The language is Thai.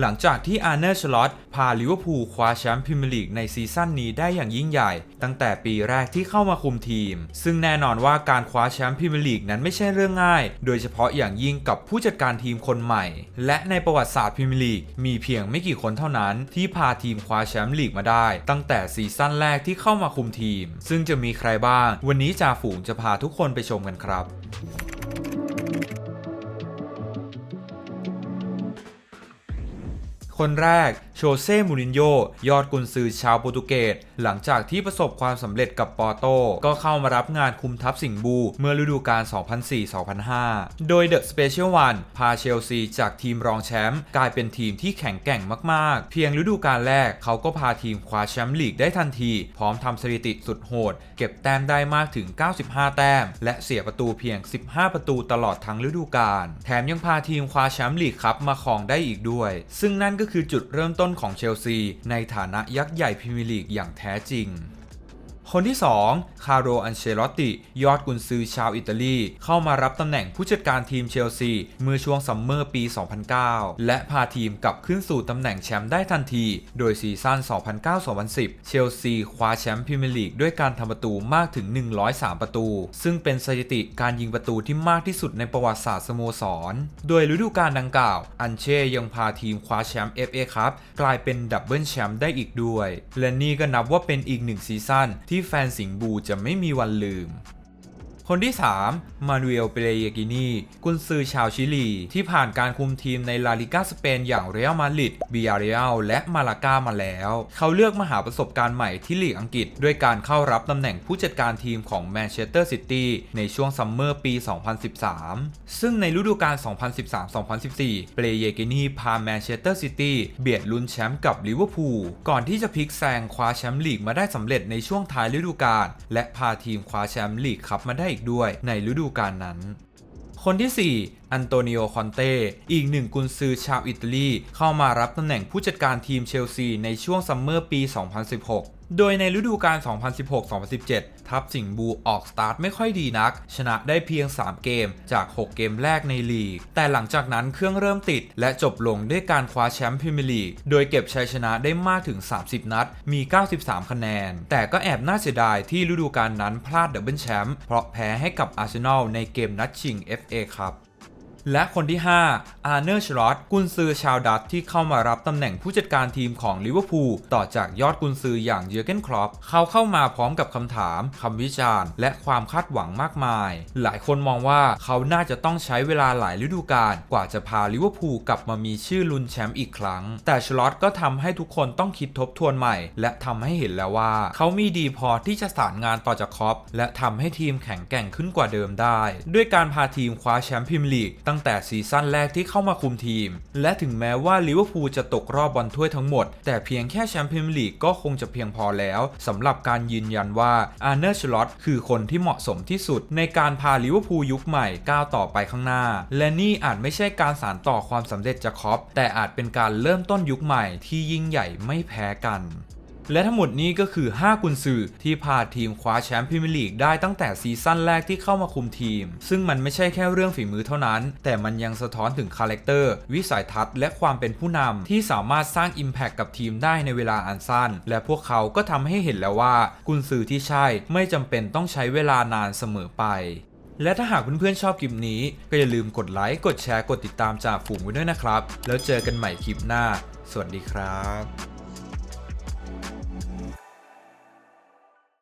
หลังจากที่อาร์เนอร์ชลอตพาลิเวอร์พูลคว้าแชมป์พรีเมียร์ลีกในซีซั่นนี้ได้อย่างยิ่งใหญ่ ตั้งแต่ปีแรกที่เข้ามาคุมทีม ซึ่งแน่นอนว่าการคว้าแชมป์พรีเมียร์ลีกนั้นไม่ใช่เรื่องง่าย โดยเฉพาะอย่างยิ่งกับผู้จัดการทีมคนใหม่ และในประวัติศาสตร์พรีเมียร์ลีกมีเพียงไม่กี่คนเท่านั้น ที่พาทีมคว้าแชมป์ลีกมาได้ ตั้งแต่ซีซั่นแรกที่เข้ามาคุมทีม ซึ่งจะมีใครบ้าง วันนี้จ่าฝูงจะพาทุกคนไปชมกันครับ คนแรก โชเซ่ มูรินโญ่ยอดกุนซือชาวโปรตุเกสหลังจากที่ประสบความสำเร็จกับปอร์โต ก็เข้ามารับงานคุมทัพสิงห์บู เมื่อฤดูกาล 2004-2005 โดยเดอะสเปเชียลวันพาเชลซีจากทีมรองแชมป์กลายเป็นทีมที่แข็งแกร่งมาก ๆ เพียงฤดูกาลแรกเขาก็พาทีมคว้าแชมป์ลีกได้ทันที พร้อมทำสถิติสุดโหด เก็บแต้มได้มากถึง 95 แต้ม และเสียประตูเพียง 15 ประตูตลอดทั้งฤดูกาลแถมยังพาทีมคว้าแชมป์ลีกครับมาครองได้อีกด้วย ซึ่งนั่นก็คือจุดเริ่มต้นของเชลซี ในฐานะยักษ์ใหญ่พรีเมียร์ลีกอย่างแท้จริง คนที่ 2 คาร์โรอันเชลอตติ ยอดกุนซือชาวอิตาลี เข้ามารับตำแหน่งผู้จัดการทีมเชลซีเมื่อช่วงซัมเมอร์ปี 2009 และพาทีมกลับขึ้นสู่ตำแหน่งแชมป์ได้ทันที โดยซีซั่น 2009-2010 เชลซีคว้าแชมป์พรีเมียร์ลีกด้วยการทำประตูมากถึง 103 ประตู ซึ่งเป็นสถิติการยิงประตูที่มากที่สุดในประวัติศาสตร์สโมสร โดยฤดูกาลดังกล่าว อันเช่ยังพาทีมคว้าแชมป์ FA ครับกลายเป็นดับเบิลแชมป์ได้อีกด้วย และนี่ก็นับว่าเป็นอีกหนึ่งซีซั่นที่ที่แฟนสิงห์บูจะไม่มีวันลืม คนที่ 3 มานูเอล เปเรเยกินีกุนซือชาวชิลี ที่ผ่านการคุมทีมในลาลิกาสเปนอย่างเรอัลมาดริดบิยาเรอัลและมาลากามาแล้ว เขาเลือกมาหาประสบการณ์ใหม่ที่ลีกอังกฤษ ด้วยการเข้ารับตำแหน่งผู้จัดการทีมของแมนเชสเตอร์ซิตี้ในช่วงซัมเมอร์ปี 2013 ซึ่งในฤดูกาล 2013-2014 เปเรเยกินีพาแมนเชสเตอร์ซิตี้เบียดลุ้นแชมป์กับลิเวอร์พูลก่อนที่จะพลิกแซงคว้าแชมป์ลีกมาได้สำเร็จในช่วงท้ายฤดูกาลและพาทีมคว้าแชมป์ลีกคัพมาได้อีกด้วยในฤดูกาลนั้น คนที่ 4อันโตนิโอ คอนเต้ อีกหนึ่งกุนซือชาวอิตาลี เข้ามารับตำแหน่งผู้จัดการทีมเชลซีในช่วงซัมเมอร์ปี 2016โดยในฤดูกาล 2016-2017 ทัพสิงห์บูออกสตาร์ทไม่ค่อยดีนัก ชนะได้เพียง 3 เกมจาก 6 เกมแรกในลีก แต่หลังจากนั้นเครื่องเริ่มติด และจบลงด้วยการคว้าแชมป์พรีเมียร์ลีก โดยเก็บชัยชนะได้มากถึง 30 นัด มี 93 คะแนน แต่ก็แอบน่าเสียดายที่ฤดูกาลนั้นพลาดดับเบิลแชมป์เพราะแพ้ให้กับอาร์เซนอลในเกมนัดชิง FA ครับ และคนที่ 5 อาร์เนอร์ชลอตกุนซือชาวดัตที่เข้ามารับตำแหน่งผู้จัดการทีมของลิเวอร์พูลต่อจากยอดกุนซืออย่างเยอร์เกนครอปเขาเข้ามาพร้อมกับคำถามคำวิจารณ์ และความคาดหวังมากมาย หลายคนมองว่าเขาน่าจะต้องใช้เวลาหลายฤดูกาลกว่าจะพาลิเวอร์พูลกลับมามีชื่อลุนแชมป์อีกครั้ง แต่ชลอตก็ทำให้ทุกคนต้องคิดทบทวนใหม่ และทำให้เห็นแล้วว่า เขามีดีพอที่จะสานงานต่อจากครอปและทำให้ทีมแข็งแกร่งขึ้นกว่าเดิมได้ ด้วยการพาทีมคว้าแชมป์พรีเมียร์ลีกตั้งแต่ซีซั่นแรกที่เข้ามาคุมทีม และถึงแม้ว่าลิเวอร์พูลจะตกรอบบอลถ้วยทั้งหมด แต่เพียงแค่แชมป์พรีเมียร์ลีกก็คงจะเพียงพอแล้วสำหรับการยืนยันว่าอาร์เนอร์ชลอตคือคนที่เหมาะสมที่สุด ในการพาลิเวอร์พูลยุคใหม่ก้าวต่อไปข้างหน้า และนี่อาจไม่ใช่การสานต่อความสำเร็จจากคอปแต่อาจเป็นการเริ่มต้นยุคใหม่ที่ยิ่งใหญ่ไม่แพ้กัน และทั้งหมดนี้ก็คือ 5 กุนซือที่พาทีมคว้าแชมป์พรีเมียร์ลีกได้ตั้งแต่ซีซั่นแรกที่เข้ามาคุมทีม ซึ่งมันไม่ใช่แค่เรื่องฝีมือเท่านั้น แต่มันยังสะท้อนถึงคาแรคเตอร์ วิสัยทัศน์และความเป็นผู้นำที่สามารถสร้าง Impact กับทีมได้ในเวลาอันสั้น และพวกเขาก็ทำให้เห็นแล้วว่า กุนซือที่ใช่ไม่จำเป็นต้องใช้เวลานานเสมอไปและถ้าหากเพื่อนๆชอบคลิปนี้ ก็อย่าลืมกดไลค์ กดแชร์ กดติดตามจากฝูงไว้ด้วยนะครับ แล้วเจอกันใหม่คลิปหน้า สวัสดีครับ